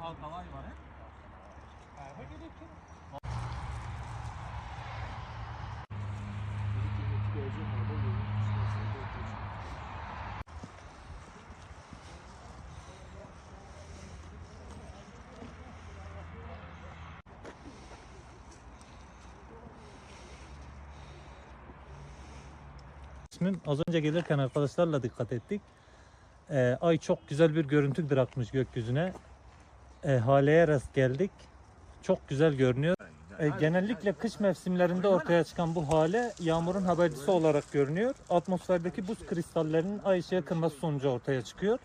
halkalar var he? İsmim az önce gelirken arkadaşlarla dikkat ettik. Ee, ay çok güzel bir görüntü bırakmış gökyüzüne. Haleye rast geldik. Çok güzel görünüyor. Ee, genellikle kış mevsimlerinde ortaya çıkan bu hale yağmurun habercisi olarak görünüyor. Atmosferdeki buz kristallerinin ay ışığı kırması sonucu ortaya çıkıyor.